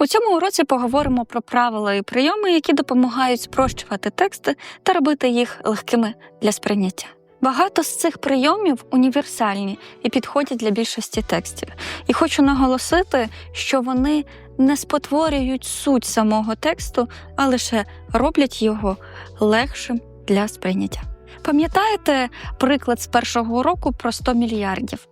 У цьому уроці поговоримо про правила і прийоми, які допомагають спрощувати тексти та робити їх легкими для сприйняття. Багато з цих прийомів універсальні і підходять для більшості текстів. І хочу наголосити, що вони не спотворюють суть самого тексту, а лише роблять його легшим для сприйняття. Пам'ятаєте приклад з першого уроку про 100 мільярдів?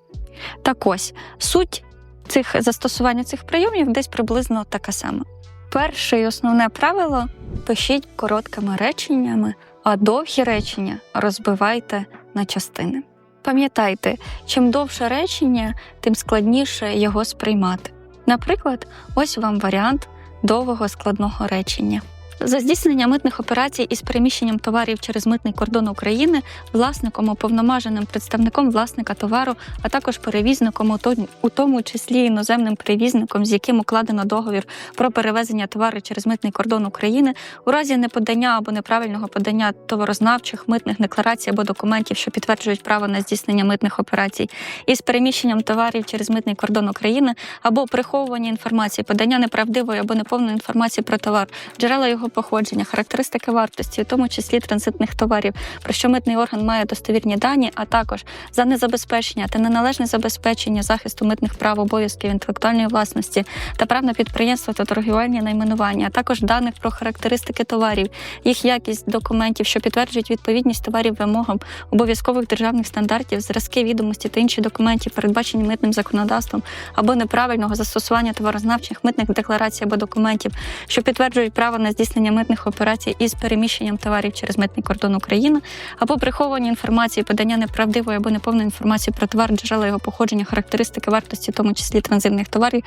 Так ось суть цих застосування цих прийомів десь приблизно така сама. Перше і основне правило пишіть короткими реченнями, а довгі речення розбивайте на частини. Пам'ятайте, чим довше речення, тим складніше його сприймати. Наприклад, ось вам варіант довгого складного речення. За здійснення митних операцій із переміщенням товарів через митний кордон України власником уповноваженим представником власника товару, а також перевізником, у тому числі іноземним перевізником, з яким укладено договір про перевезення товару через митний кордон України, у разі неподання або неправильного подання товарознавчих митних декларацій або документів, що підтверджують право на здійснення митних операцій, із переміщенням товарів через митний кордон України або приховування інформації, подання неправдивої або неповної інформації про товар, джерела його походження, характеристики вартості, у тому числі транзитних товарів, про що митний орган має достовірні дані, а також за незабезпечення та неналежне забезпечення захисту митних прав, обов'язків інтелектуальної власності та прав на підприємство та торгівельні найменування, а також даних про характеристики товарів, їх якість документів, що підтверджують відповідність товарів вимогам обов'язкових державних стандартів, зразки відомості та інші документів, передбачені митним законодавством або неправильного застосування товарознавчих митних декларацій або документів, що підтверджують право на здійснення митних операцій із переміщенням товарів через митний кордон України, або приховування інформації, подання неправдивої або неповної інформації про товар, джерела його походження, характеристики вартості, в тому числі транзитних товарів,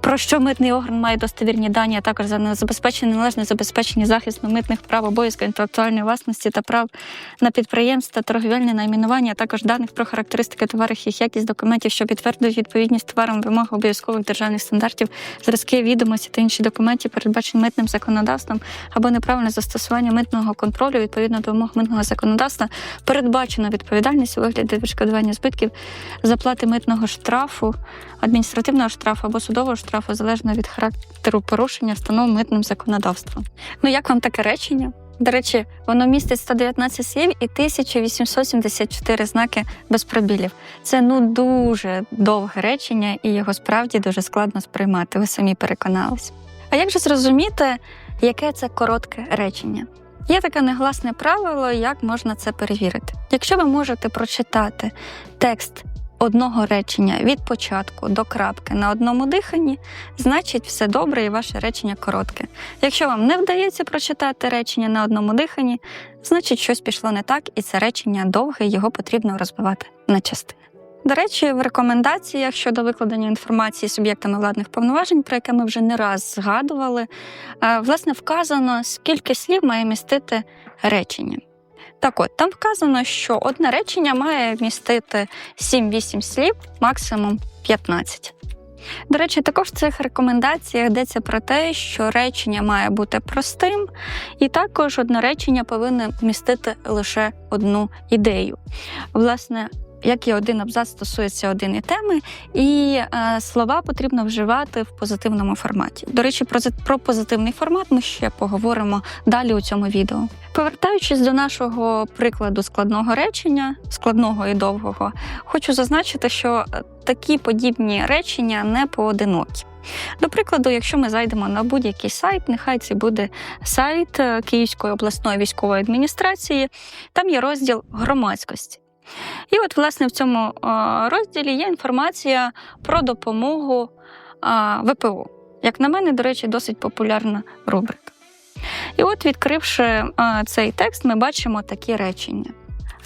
про що митний орган має достовірні дані, а також за незабезпечення належне забезпечення захисту митних прав, обов'язків інтелектуальної власності та прав на підприємства, торгівельне найменування, а також даних про характеристики товарів, їх якість документів, що підтверджують відповідність товарам вимог обов'язкових державних стандартів, зразки відомості та інші документи, передбачені митним законодавством, або неправильне застосування митного контролю відповідно до вимог митного законодавства, передбачена відповідальність у вигляді відшкодування збитків, заплати митного штрафу, адміністративного штрафу або судового штрафу залежно від характеру порушення, встановленого митним законодавством. Ну як вам таке речення? До речі, воно містить 119 слів і 1874 знаки без пробілів. Це ну дуже довге речення, і його справді дуже складно сприймати. Ви самі переконались. А як же зрозуміти, яке це коротке речення? Є таке негласне правило, як можна це перевірити. Якщо ви можете прочитати текст одного речення від початку до крапки на одному диханні, значить все добре і ваше речення коротке. Якщо вам не вдається прочитати речення на одному диханні, значить щось пішло не так, і це речення довге, його потрібно розбивати на частини. До речі, в рекомендаціях щодо викладення інформації суб'єктами владних повноважень, про яке ми вже не раз згадували, е, власне вказано, скільки слів має містити речення. Так от, там вказано, що одне речення має містити 7-8 слів, максимум 15. До речі, також в цих рекомендаціях йдеться про те, що речення має бути простим, і також одне речення повинне містити лише одну ідею. Власне, як і один абзац стосується однієї теми, і е, слова потрібно вживати в позитивному форматі. До речі, про, про позитивний формат ми ще поговоримо далі у цьому відео. Повертаючись до нашого прикладу складного речення, складного і довгого, хочу зазначити, що е, такі подібні речення не поодинокі. До прикладу, якщо ми зайдемо на будь-який сайт, нехай це буде сайт е, Київської обласної військової адміністрації, там є розділ громадськості. І от, власне, в цьому розділі є інформація про допомогу ВПО. Як на мене, до речі, досить популярна рубрика. І от, відкривши цей текст, ми бачимо такі речення.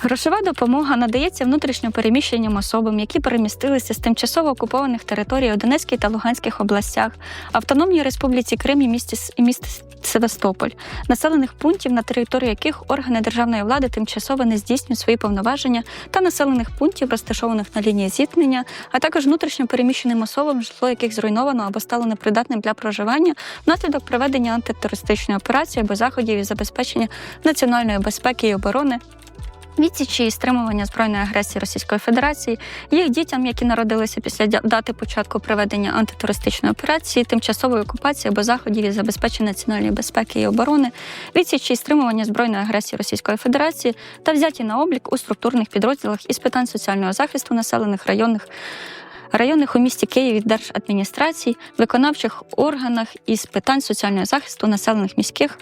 Грошова допомога надається внутрішньо переміщеним особам, які перемістилися з тимчасово окупованих територій у Донецькій та Луганських областях, Автономній Республіці Крим і місті, і місті Севастополь, населених пунктів, на території яких органи державної влади тимчасово не здійснюють свої повноваження, та населених пунктів, розташованих на лінії зіткнення, а також внутрішньо переміщеним особам, житло яких зруйновано або стало непридатним для проживання внаслідок проведення антитерористичної операції або заходів із забезпечення національної безпеки і оборони Відсічі і стримування збройної агресії Російської Федерації, їх дітям, які народилися після дати початку проведення антитерористичної операції, тимчасової окупації або заходів із забезпечення національної безпеки і оборони, відсічі і стримування збройної агресії Російської Федерації та взяті на облік у структурних підрозділах із питань соціального захисту населених районних. Районних у місті Києві держадміністрацій, виконавчих органах із питань соціального захисту населених міських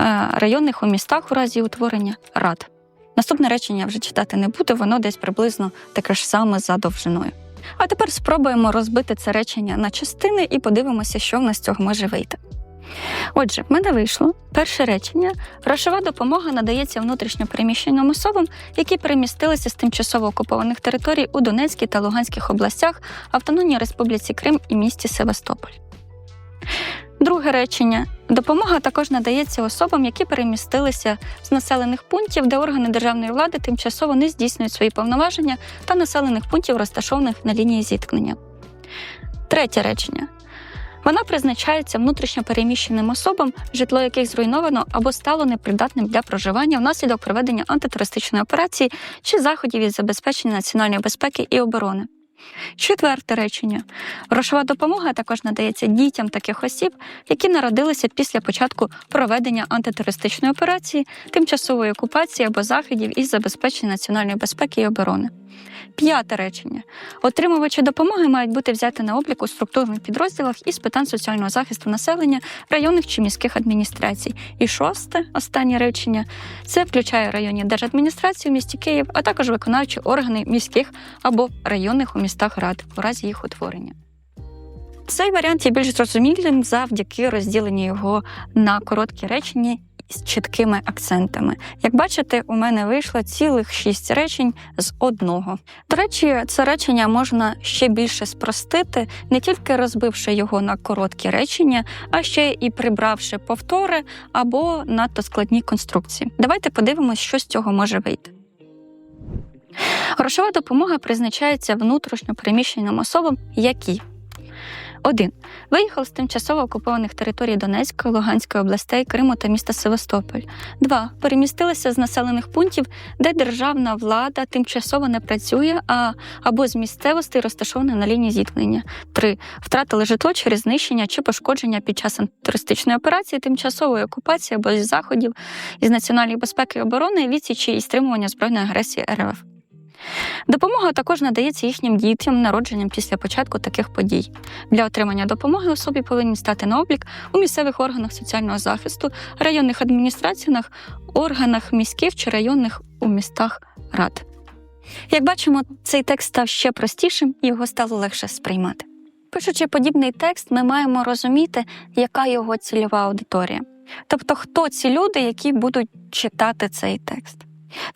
е, районних у містах у разі утворення рад. Наступне речення я вже читати не буду, воно десь приблизно таке ж саме за довжиною. А тепер спробуємо розбити це речення на частини і подивимося, що в нас з цього може вийти. Отже, в мене вийшло перше речення: грошова допомога надається внутрішньо переміщеним особам, які перемістилися з тимчасово окупованих територій у Донецькій та Луганських областях, Автономній Республіці Крим і місті Севастополь. Друге речення: допомога також надається особам, які перемістилися з населених пунктів, де органи державної влади тимчасово не здійснюють свої повноваження та населених пунктів, розташованих на лінії зіткнення. Третє речення. Вона призначається внутрішньо переміщеним особам, житло яких зруйновано або стало непридатним для проживання внаслідок проведення антитерористичної операції чи заходів із забезпечення національної безпеки і оборони. Четверте речення. Грошова допомога також надається дітям таких осіб, які народилися після початку проведення антитерористичної операції, тимчасової окупації або заходів із забезпечення національної безпеки і оборони. П'яте речення. Отримувачі допомоги мають бути взяти на облік у структурних підрозділах із питань соціального захисту населення, районних чи міських адміністрацій. І шосте, останнє речення, це включає районні держадміністрації в місті Київ, а також виконавчі органи міських або районних у містах рад у разі їх утворення. Цей варіант є більш зрозумілим завдяки розділенню його на короткі речення з чіткими акцентами. Як бачите, у мене вийшло цілих шість речень з одного. До речі, це речення можна ще більше спростити, не тільки розбивши його на короткі речення, а ще і прибравши повтори або надто складні конструкції. Давайте подивимось, що з цього може вийти. Грошова допомога призначається внутрішньо переміщеним особам, які 1. Виїхав з тимчасово окупованих територій Донецької, Луганської областей, Криму та міста Севастополь. 2. Перемістилися з населених пунктів, де державна влада тимчасово не працює, а або з місцевостей розташована на лінії зіткнення. 3. Втратили житло через знищення чи пошкодження під час антитерористичної операції, тимчасової окупації або зі заходів із національної безпеки і оборони, відсічі і стримування збройної агресії РФ. Допомога також надається їхнім дітям, народженням після початку таких подій. Для отримання допомоги особі повинні стати на облік у місцевих органах соціального захисту, районних адміністраціях, органах міських чи районних у містах рад. Як бачимо, цей текст став ще простішим і його стало легше сприймати. Пишучи подібний текст, ми маємо розуміти, яка його цільова аудиторія. Тобто, хто ці люди, які будуть читати цей текст.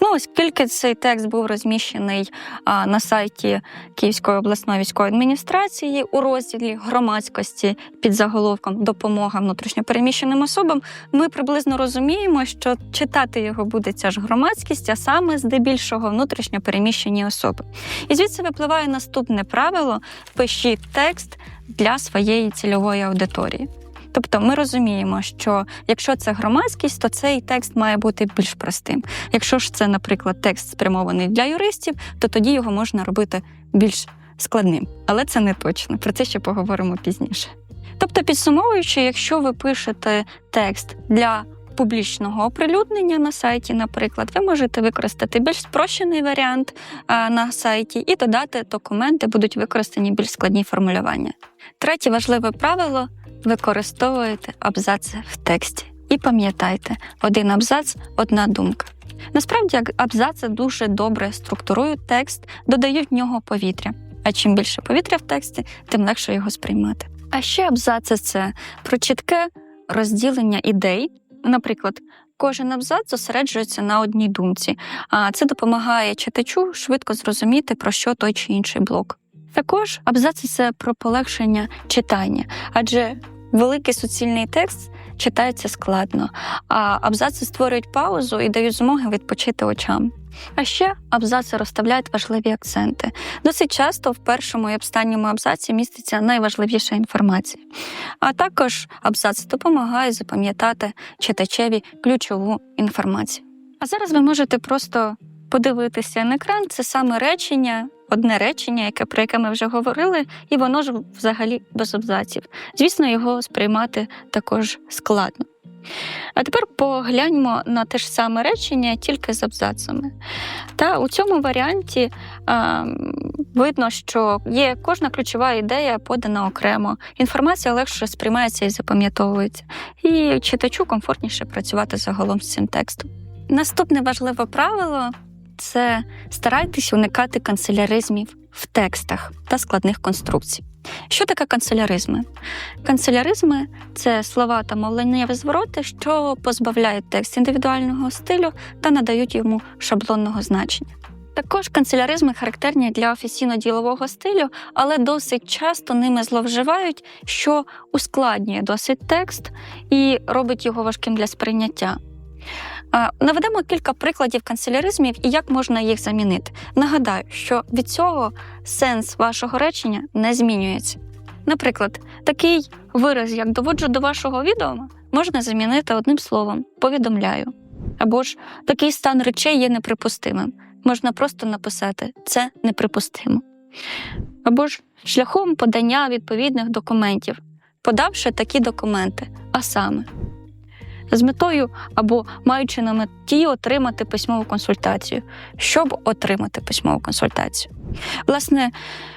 Ну, оскільки цей текст був розміщений а, на сайті Київської обласної військової адміністрації у розділі громадськості під заголовком Допомога внутрішньопереміщеним особам, ми приблизно розуміємо, що читати його буде ця ж громадськість, а саме здебільшого внутрішньопереміщені особи. І звідси випливає наступне правило: пишіть текст для своєї цільової аудиторії. Тобто ми розуміємо, що якщо це громадськість, то цей текст має бути більш простим. Якщо ж це, наприклад, текст спрямований для юристів, то тоді його можна робити більш складним. Але це не точно. Про це ще поговоримо пізніше. Тобто, підсумовуючи, якщо ви пишете текст для публічного оприлюднення на сайті, наприклад, ви можете використати більш спрощений варіант на сайті і додати документи, будуть використані більш складні формулювання. Третє важливе правило використовуєте абзаци в тексті. І пам'ятайте, один абзац одна думка. Насправді, абзаци дуже добре структурують текст, додають в нього повітря. А чим більше повітря в тексті, тим легше його сприймати. А ще абзаци це про чітке розділення ідей. Наприклад, кожен абзац зосереджується на одній думці, а це допомагає читачу швидко зрозуміти, про що той чи інший блок. Також абзаци це про полегшення читання, адже великий суцільний текст читається складно, а абзаци створюють паузу і дають змоги відпочити очам. А ще абзаци розставляють важливі акценти. Досить часто в першому і останньому абзаці міститься найважливіша інформація. А також абзац допомагає запам'ятати читачеві ключову інформацію. А зараз ви можете просто подивитися на екран, це саме речення, одне речення, яке про яке ми вже говорили, і воно ж взагалі без абзаців. Звісно, його сприймати також складно. А тепер погляньмо на те ж саме речення, тільки з абзацами. Та у цьому варіанті а, видно, що є кожна ключова ідея подана окремо, інформація легше сприймається і запам'ятовується, і читачу комфортніше працювати загалом з цим текстом. Наступне важливе правило це старайтесь уникати канцеляризмів в текстах та складних конструкцій. Що таке канцеляризми? Канцеляризми це слова та мовленнєві звороти, що позбавляють текст індивідуального стилю та надають йому шаблонного значення. Також канцеляризми характерні для офіційно-ділового стилю, але досить часто ними зловживають, що ускладнює досить текст і робить його важким для сприйняття. Наведемо кілька прикладів канцеляризмів і як можна їх замінити. Нагадаю, що від цього сенс вашого речення не змінюється. Наприклад, такий вираз, як доводжу до вашого відома, можна замінити одним словом повідомляю. Або ж такий стан речей є неприпустимим. Можна просто написати це неприпустимо. Або ж шляхом подання відповідних документів, подавши такі документи, а саме з метою або маючи на меті отримати письмову консультацію, щоб отримати письмову консультацію. Власне,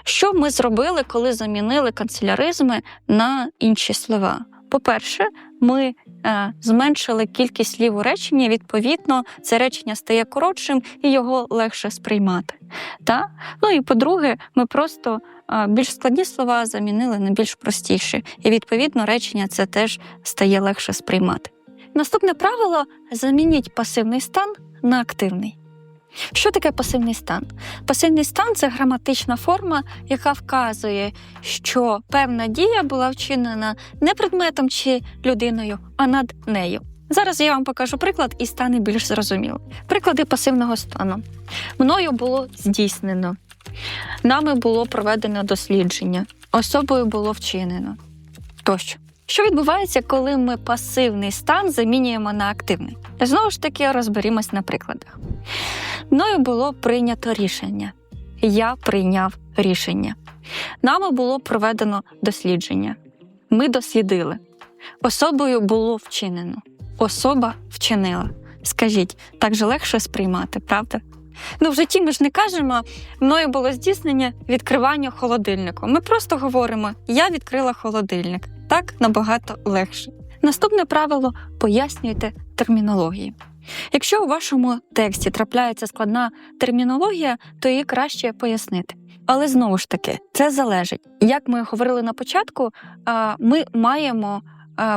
що ми зробили, коли замінили канцеляризми на інші слова? По-перше, ми е, зменшили кількість слів у реченні, відповідно, це речення стає коротшим і його легше сприймати. Та? Ну і по-друге, ми просто е, більш складні слова замінили на більш простіші, і відповідно речення це теж стає легше сприймати. Наступне правило замініть пасивний стан на активний. Що таке пасивний стан? Пасивний стан це граматична форма, яка вказує, що певна дія була вчинена не предметом чи людиною, а над нею. Зараз я вам покажу приклад і стане більш зрозуміло. Приклади пасивного стану. Мною було здійснено, нами було проведено дослідження, особою було вчинено тощо. Що відбувається, коли ми пасивний стан замінюємо на активний? Знову ж таки, розберімось на прикладах. Мною було прийнято рішення. Я прийняв рішення. Нами було проведено дослідження. Ми дослідили. Особою було вчинено. Особа вчинила. Скажіть, так же легше сприймати, правда? Ну, в житті ми ж не кажемо, мною було здійснення відкривання холодильнику. Ми просто говоримо: я відкрила холодильник. Так набагато легше. Наступне правило пояснюйте термінології. Якщо у вашому тексті трапляється складна термінологія, то її краще пояснити. Але знову ж таки, це залежить. Як ми говорили на початку, ми маємо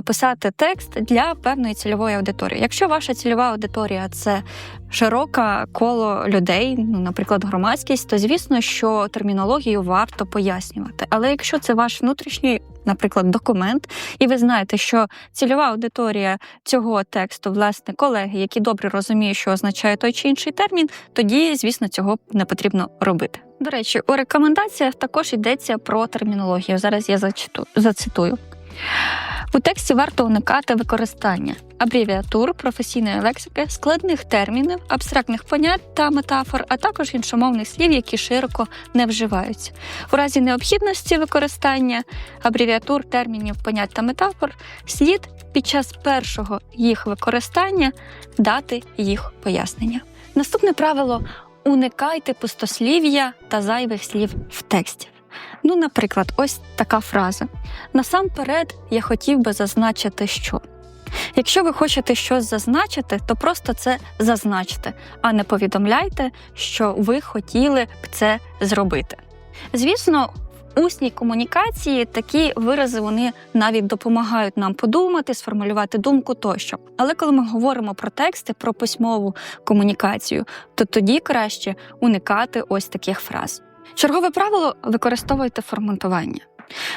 писати текст для певної цільової аудиторії. Якщо ваша цільова аудиторія це широке коло людей, ну, наприклад, громадськість, то звісно, що термінологію варто пояснювати. Але якщо це ваш внутрішній, наприклад, документ, і ви знаєте, що цільова аудиторія цього тексту, власне, колеги, які добре розуміють, що означає той чи інший термін, тоді, звісно, цього не потрібно робити. До речі, у рекомендаціях також йдеться про термінологію. Зараз я зачиту, зацитую. У тексті варто уникати використання абревіатур, професійної лексики, складних термінів, абстрактних понять та метафор, а також іншомовних слів, які широко не вживаються. У разі необхідності використання абревіатур, термінів, понять та метафор слід під час першого їх використання дати їх пояснення. Наступне правило уникайте пустослів'я та зайвих слів в тексті. Ну, наприклад, ось така фраза. Насамперед, я хотів би зазначити, що. Якщо ви хочете щось зазначити, то просто це зазначте, а не повідомляйте, що ви хотіли б це зробити. Звісно, в усній комунікації такі вирази вони навіть допомагають нам подумати, сформулювати думку тощо. Але коли ми говоримо про тексти, про письмову комунікацію, то тоді краще уникати ось таких фраз. Чергове правило використовуйте форматування.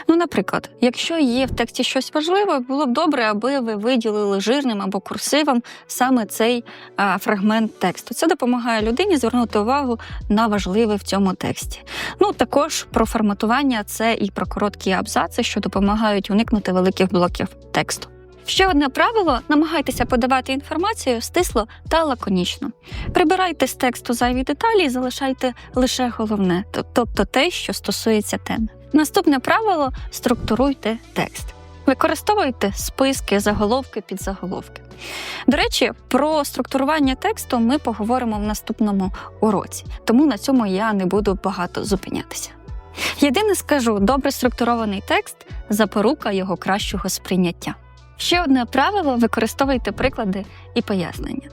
Ну, наприклад, якщо є в тексті щось важливе, було б добре, аби ви виділили жирним або курсивом саме цей а, фрагмент тексту. Це допомагає людині звернути увагу на важливе в цьому тексті. Ну також про форматування це і про короткі абзаци, що допомагають уникнути великих блоків тексту. Ще одне правило: намагайтеся подавати інформацію стисло та лаконічно. Прибирайте з тексту зайві деталі і залишайте лише головне, тобто те, що стосується теми. Наступне правило структуруйте текст. Використовуйте списки, заголовки, підзаголовки. До речі, про структурування тексту ми поговоримо в наступному уроці, тому на цьому я не буду багато зупинятися. Єдине скажу, добре структурований текст запорука його кращого сприйняття. Ще одне правило використовуйте приклади і пояснення.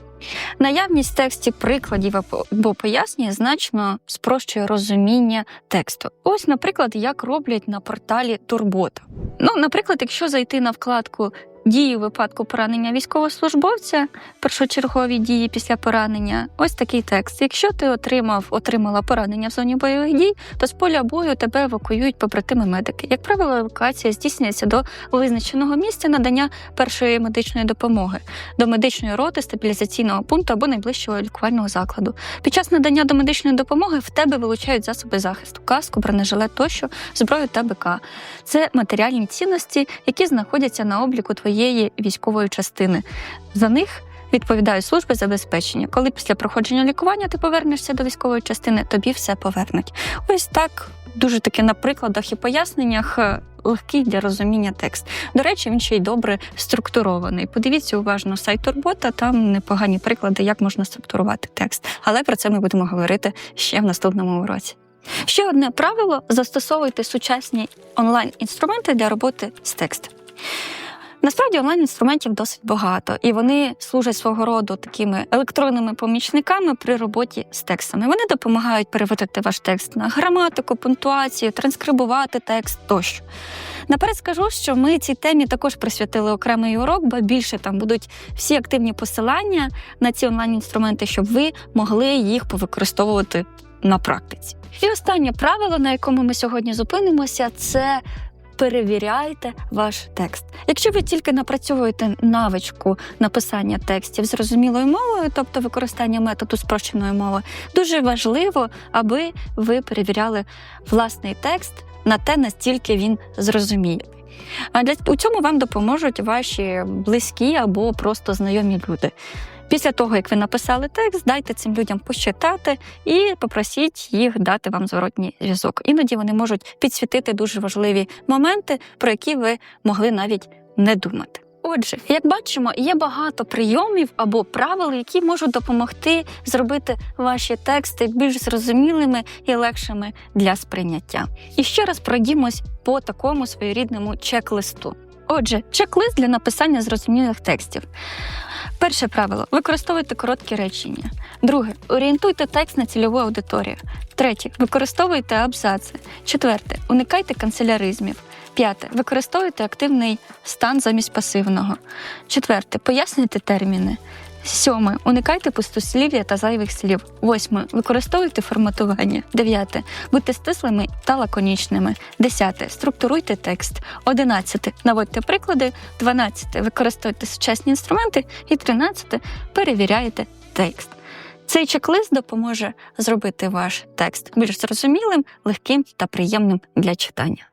Наявність в тексті прикладів або- пояснень значно спрощує розуміння тексту. Ось, наприклад, як роблять на порталі Турбота. Ну, наприклад, якщо зайти на вкладку Дії у випадку поранення військовослужбовця, першочергові дії після поранення. Ось такий текст. Якщо ти отримав отримала поранення в зоні бойових дій, то з поля бою тебе евакуюють побратими медики. Як правило, евакуація здійснюється до визначеного місця надання першої медичної допомоги, до медичної роти, стабілізаційного пункту або найближчого лікувального закладу. Під час надання до медичної допомоги в тебе вилучають засоби захисту, каску, бронежилет тощо, зброю та БК. Це матеріальні цінності, які знаходяться на обліку твоєї військової частини. За них відповідають служби забезпечення. Коли після проходження лікування ти повернешся до військової частини, тобі все повернуть. Ось так. Дуже таки на прикладах і поясненнях е, легкий для розуміння текст. До речі, він ще й добре структурований. Подивіться уважно сайт Турбота, там непогані приклади, як можна структурувати текст. Але про це ми будемо говорити ще в наступному уроці. Ще одне правило: застосовуйте сучасні онлайн-інструменти для роботи з текстом. Насправді онлайн-інструментів досить багато, і вони служать свого роду такими електронними помічниками при роботі з текстами. Вони допомагають переводити ваш текст на граматику, пунктуацію, транскрибувати текст тощо. Наперед скажу, що ми цій темі також присвятили окремий урок, бо більше там будуть всі активні посилання на ці онлайн-інструменти, щоб ви могли їх повикористовувати на практиці. І останнє правило, на якому ми сьогодні зупинимося, це перевіряйте ваш текст. Якщо ви тільки напрацьовуєте навичку написання текстів зрозумілою мовою, тобто використання методу спрощеної мови, дуже важливо, аби ви перевіряли власний текст на те, настільки він зрозумілий. А для у цьому вам допоможуть ваші близькі або просто знайомі люди. Після того, як ви написали текст, дайте цим людям почитати і попросіть їх дати вам зворотній зв'язок. Іноді вони можуть підсвітити дуже важливі моменти, про які ви могли навіть не думати. Отже, як бачимо, є багато прийомів або правил, які можуть допомогти зробити ваші тексти більш зрозумілими і легшими для сприйняття. І ще раз пройдімось по такому своєрідному чек-листу. Отже, чек-лист для написання зрозумілих текстів. Перше правило використовуйте короткі речення. Друге орієнтуйте текст на цільову аудиторію. Третє використовуйте абзаци. Четверте уникайте канцеляризмів. П'яте використовуйте активний стан замість пасивного. Четверте пояснюйте терміни. Сьоме уникайте пустослів'я та зайвих слів. Восьме використовуйте форматування. Дев'яте будьте стислими та лаконічними. Десяте структуруйте текст. Одинадцяте наводьте приклади. Дванадцяте використовуйте сучасні інструменти. І тринадцяте перевіряйте текст. Цей чек-лист допоможе зробити ваш текст більш зрозумілим, легким та приємним для читання.